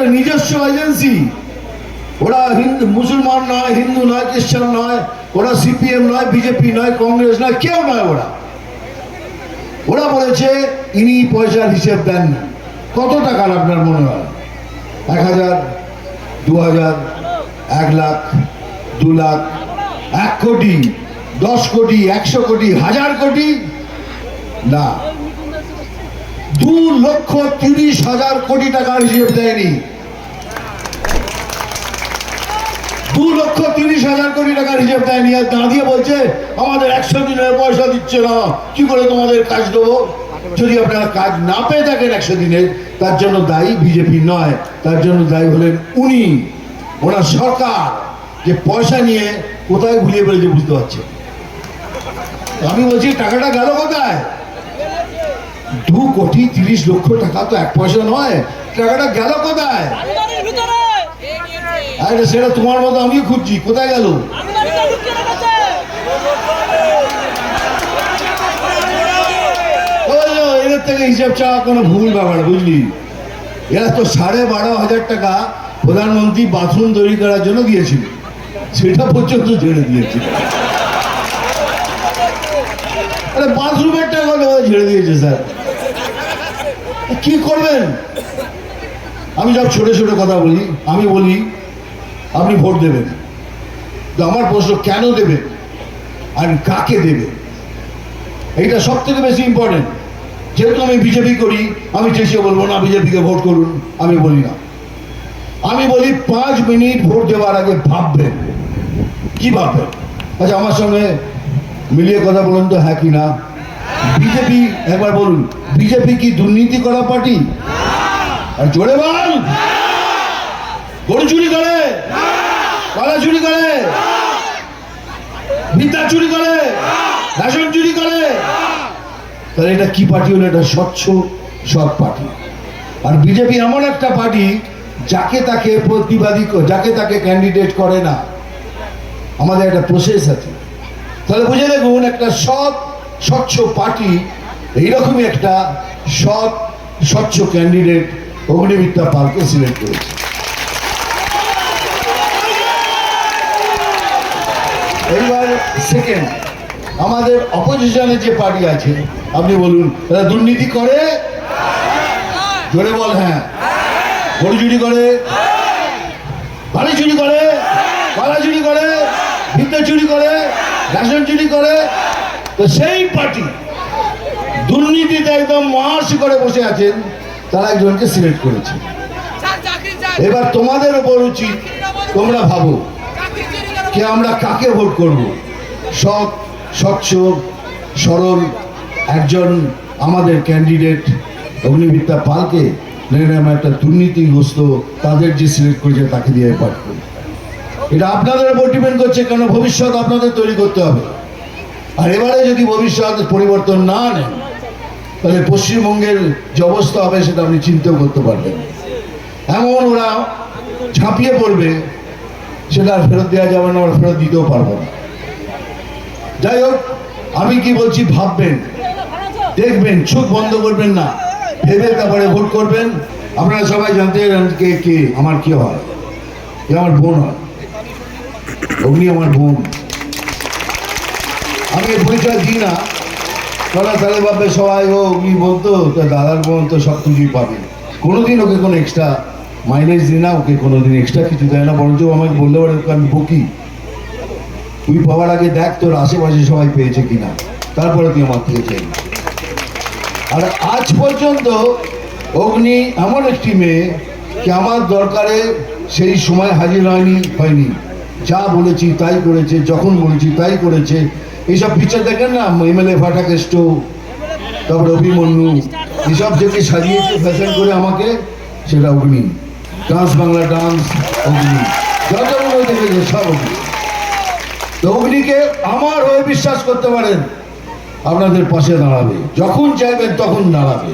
একটা নিজস্ব এজেন্সি ওরা হিন্দু, মুসলমান নয়, হিন্দু নয়, খ্রিস্টান নয়, ওরা সিপিএম নয়, বিজেপি নয়, কংগ্রেস নয়, কেউ নয় ওরা। ওরা বলেছে, ইনি পয়সার হিসেব দেন কত টাকার আপনার মনে হয়? এক হাজার, দু হাজার, এক লাখ, দু লাখ, এক কোটি, দশ কোটি, একশো কোটি, হাজার কোটি? না। দু লক্ষ তিরিশ হাজার কোটি টাকার হিসেব দেয়নি। দু লক্ষ তিরিশ হাজার কোটি টাকার হিসেব দেয়নি আর দাঁড়িয়ে বলছে, আমাদের একশো দিনের পয়সা দিচ্ছে না। কি করে তোমাদের কাজ দেবো? যদি আপনারা কাজ না পেয়ে থাকেন একশো দিনের, তার জন্য দায়ী বিজেপি নয়। তার জন্য দায়ী হলেন উনি। ওনার সরকার যে পয়সা নিয়ে কোথায় ঘুরিয়ে বেড়েছে বুঝতে পারছে আমি বলছি, টাকাটা গেল কোথায়? দু কোটি তিরিশ লক্ষ টাকা তো এক পয়সা নয়। টাকাটা গেল কোথায়? আরে সেটা তোমার মতো আমিও খুঁজছি। কোথায় গেল? এদের থেকে কোনো ভুল ব্যাপার বুঝলি? তো সাড়ে বারো হাজার টাকা প্রধানমন্ত্রী বাথরুম তৈরি করার জন্য দিয়েছিল। সেটা আরে দিয়েছে, স্যার। কি করবেন? আমি সব ছোট ছোট কথা বলি, আমি বলি আপনি ভোট দেবেন। তো আমার প্রশ্ন, কেন দেবেন? আর কাকে দেবে এইটা সব থেকে বেশি ইম্পর্টেন্ট যেহেতু আমি বিজেপি করি, আমি চেষ্টা বলব, না বিজেপিকে ভোট করুন। আমি বলি না। আমি বলি, পাঁচ মিনিট ভোট দেওয়ার আগে ভাববেন। কি ভাববেন? আচ্ছা আমার সঙ্গে মিলিয়ে কথা বলুন তো হ্যাঁ কি না? বিজেপি একবার বলুন বিজেপি কি দুর্নীতি করা পার্টি? আর জোরে বল! গরু চুরি করে? কলা চুরি করে? বিদ্যা চুরি করে? রেশন চুরি করে? তাহলে এটা কি পার্টি হলো? এটা স্বচ্ছ সৎ পার্টি। আর বিজেপি এমন একটা পার্টি যাকে তাকে প্রতিবাদী যাকে তাকে ক্যান্ডিডেট করে না। আমাদের একটা প্রসেস আছে। তাহলে বুঝে দেখুন, একটা সৎ, স্বচ্ছ পার্টি এইরকমই একটা সৎ, স্বচ্ছ ক্যান্ডিডেট অগ্নিমিত্রা পালকে সিলেক্ট করেছে। এইবার সেকেন্ড আমাদের অপোজিশনে যে পার্টি আছে, আপনি বলুন, তারা দুর্নীতি করে? জোরে বল হ্যাঁ। গরু চুরি করে? বাড়ি চুরি করে? কলা চুরি করে? বিদ্যা চুরি করে? রেশন চুরি করে? তো সেই পার্টি দুর্নীতিতে একদম মার্চ করে বসে আছেন, তারা একজনকে সিলেক্ট করেছে। এবার তোমাদের উপর উচিত, তোমরা ভাবো যে আমরা কাকে ভোট করব? সৎ, স্বচ্ছ, সরল একজন আমাদের ক্যান্ডিডেট অগ্নিবিদ্যা পালকে আমরা একটা দুর্নীতিগ্রস্ত তাদের যে সিলেক্ট করেছে তাকে দিয়ে পাঠ করি। এটা আপনাদের উপর ডিপেন্ড করছে কেন? ভবিষ্যৎ আপনাদের তৈরি করতে হবে। আর এবারে যদি ভবিষ্যৎ পরিবর্তন না নেন তাহলে পশ্চিমবঙ্গের যে অবস্থা হবে সেটা আপনি চিন্তাও করতে পারবেন এমন ওরা ঝাঁপিয়ে পড়বে সেটা আর ফেরত দেওয়া যাবে না, আমরা ফেরত দিতেও পারব না। যাই হোক, আমি কি বলছি ভাববেন, দেখবেন, চোখ বন্ধ করবেন না, ভেবে তারপরে ভোট করবেন। আপনারা সবাই জানতে কে কে, আমার কি হয়? এ আমার বোন হয়? অগ্নি আমার বোন। আমি পরিচয় দিই না। তারা তাহলে ভাববে সবাই, ও অগ্নি বলতো দাদার বোন তো সব কিছুই পাবে। কোনোদিন ওকে কোনো এক্সট্রা মাইলেজ দিই না, ওকে কোনোদিন এক্সট্রা কিছু দেয় না, বরঞ্চ আমাকে বললে পারে ওকে আমি বকি। তুই পাওয়ার আগে দেখ তোর আশেপাশে সবাই পেয়েছে কিনা। তারপরে তুই আমার থেকে চাই আর আজ পর্যন্ত অগ্নি এমন একটি মেয়ে কি আমার দরকারে সেই সময় হাজির হয়নি হয়নি। যা বলেছি তাই করেছে, যখন বলেছি তাই করেছে। এইসব পিকচার দেখেন না এমএলএ ফাটা কেষ্ট তারপরে অভিমন্যু, এসব যেকে সাজিয়েছে ফ্যাশন করে আমাকে, সেটা অগ্নি। ডান্স বাংলা ডান্স অগ্নি যতগুলো সব অগ্নিকে আমার হয়ে বিশ্বাস করতে পারেন, আপনাদের পাশে দাঁড়াবে। যখন চাইবেন তখন দাঁড়াবে।